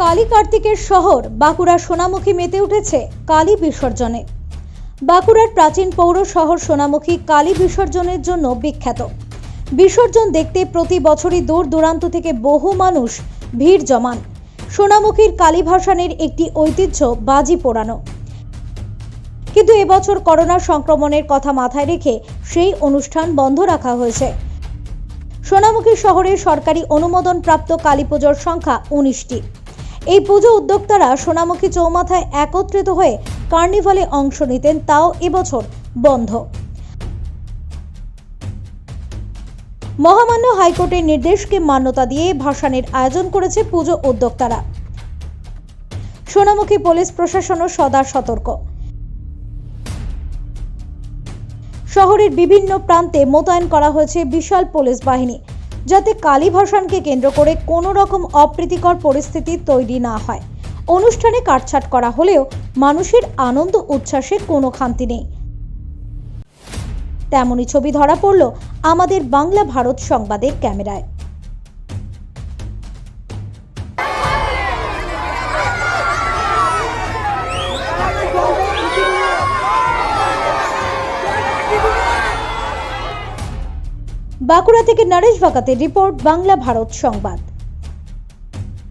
কালী কার্তিকের শহর বাঁকুড়া সোনামুখী মেতে উঠেছে কালী বিসর্জনে। বাঁকুড়ার প্রাচীন পৌর শহর সোনামুখী কালী বিসর্জনের জন্য বিখ্যাত। বিসর্জন দেখতে প্রতি বছরই দূর দূরান্ত থেকে বহু মানুষ ভিড় জমান। সোনামুখীর কালী ভাসানের একটি ঐতিহ্য বাজি পোড়ানো। কিন্তু এবছর করোনা সংক্রমণের কথা মাথায় রেখে সেই অনুষ্ঠান বন্ধ রাখা হয়েছে। সোনামুখী শহরের সরকারি অনুমোদনপ্রাপ্ত কালী পুজোর সংখ্যা উনিশটি। এই পুজো উদ্যোক্তারা সোনামুখী চৌমাথায় একত্রিত হয়ে কার্নিভালে অংশ নিতেন, তাও এবছর বন্ধ। মহামান্য হাইকোর্টের নির্দেশকে মান্যতা দিয়ে ভাসানের আয়োজন করেছে পুজো উদ্যোক্তারা। সোনামুখী পুলিশ প্রশাসনও সদা সতর্ক। শহরের বিভিন্ন প্রান্তে মোতায়েন করা হয়েছে বিশাল পুলিশ বাহিনী। যাতে কালী ভাসানকে কেন্দ্র করে কোনো রকম অপ্রীতিকর পরিস্থিতি তৈরি না হয়। অনুষ্ঠানে কাটছাট করা হলেও মানুষের আনন্দ উচ্ছ্বাসে কোনো খান্তি নেই। তেমনই ছবি ধরা পড়ল আমাদের বাংলা ভারত সংবাদের ক্যামেরায়। বাঁকুড়া থেকে নরেশ বাগাতের রিপোর্ট বাংলা ভারত সংবাদ।